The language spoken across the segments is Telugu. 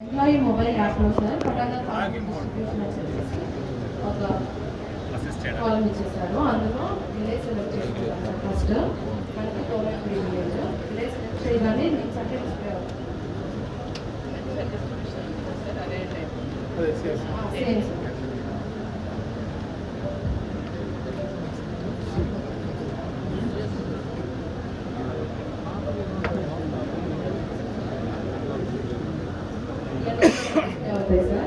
ఎంప్లాయీ మొబైల్ యాప్లో సార్ ఒక కాలం ఇచ్చేసారు. అందులో విలేజ్ సెలెక్ట్ చేసుకుంటాం సార్ ఫస్ట్ మనకి కోవిడ్ విలేజ్ విలేజ్ సెలెక్ట్ చేయగానే నేను సర్టిఫికేట్ సేమ్ సార్ అవుతాయి సార్ వచ్చేస్తుంది సార్ ఇది ఏంటంటే చేయగానే పైన ఆధార్ నెంబర్ కరెక్టా పొన్ కాదా?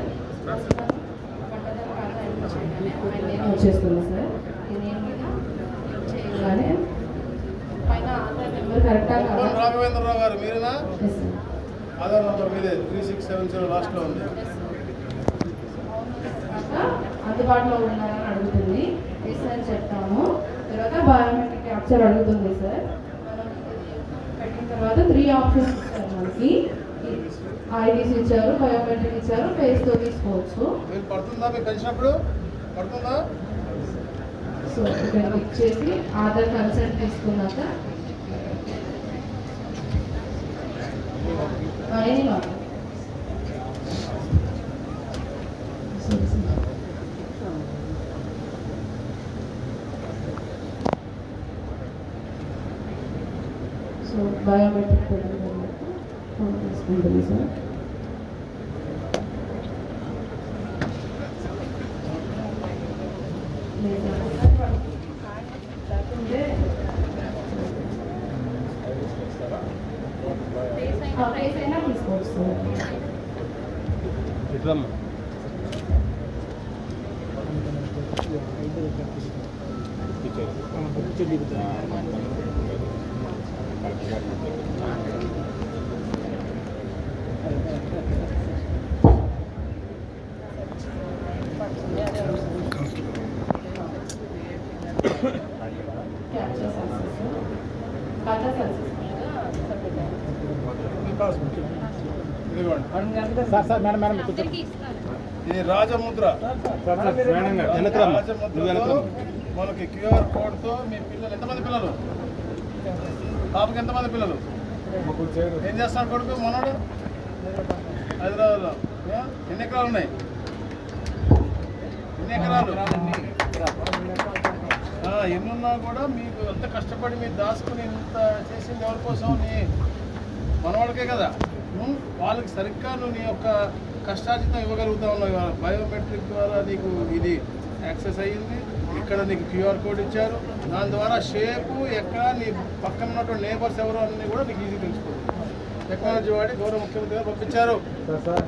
రాఘవేంద్రరావు గారు మీరేనా. ఆధార్ నంబర్ మీదే త్రీ సిక్స్ సెవెన్ జీరో లాస్ట్లో ఉంది. తర్వాత అందుబాటులో ఉన్నారని అడుగుతుంది. అని చెప్తాము. తర్వాత బయోమెట్రిక్ క్యాప్చర్ అడుగుతుంది సార్ మనం పెట్టిన తర్వాత త్రీ ఆప్షన్స్ ఇచ్చారు మనకి. ఐడీస్ ఇచ్చారు బయోమెట్రిక్ ఇచ్చారు ఫేస్తో తీసుకోవచ్చు. మీరు పడుతుందా? మీకు కలిసినప్పుడు పడుతుందా? సో ఇక్కడ క్లిక్ చేసి ఆధార్ కన్సెంట్ తీసుకున్నాక. సో బయోమెట్రిక్ పెట్టిన తీసుకుంటుంది సార్ లేకుంటే ఫేస్ అయినా తీసుకోవచ్చు క్యాప్చర్ కథ ఇది రాజముద్ర మనకి క్యూఆర్ కోడ్తో మీ పిల్లలు ఎంతమంది పిల్లలు? పాపకి ఎంతమంది పిల్లలు? ఏం చేస్తాడు కొడుకు మనోడు? హైదరాబాద్లో? ఎన్ని ఎకరాలు ఉన్నాయి? ఎన్ని ఎకరాలు? ఎన్నున్నా కూడా మీకు ఎంత కష్టపడి మీరు దాచుకుని ఇంత చేసింది ఎవరి కోసం? నీ మనవాడికే కదా. వాళ్ళకి సరిగ్గా నువ్వు నీ యొక్క కష్టార్జితం ఇవ్వగలుగుతా ఉన్నావు బయోమెట్రిక్ ద్వారా నీకు ఇది యాక్సెస్ అయ్యింది. ఇక్కడ నీకు క్యూఆర్ కోడ్ ఇచ్చారు. దాని ద్వారా షేపు ఎక్కడ నీ పక్కన ఉన్నటువంటి నేబర్స్ ఎవరు అన్నీ కూడా నీకు ఈజీ తెలుసుకోవచ్చు టెక్నాలజీ వాడి గౌరవ ముఖ్యమంత్రి గారు పంపించారు. Sir sir.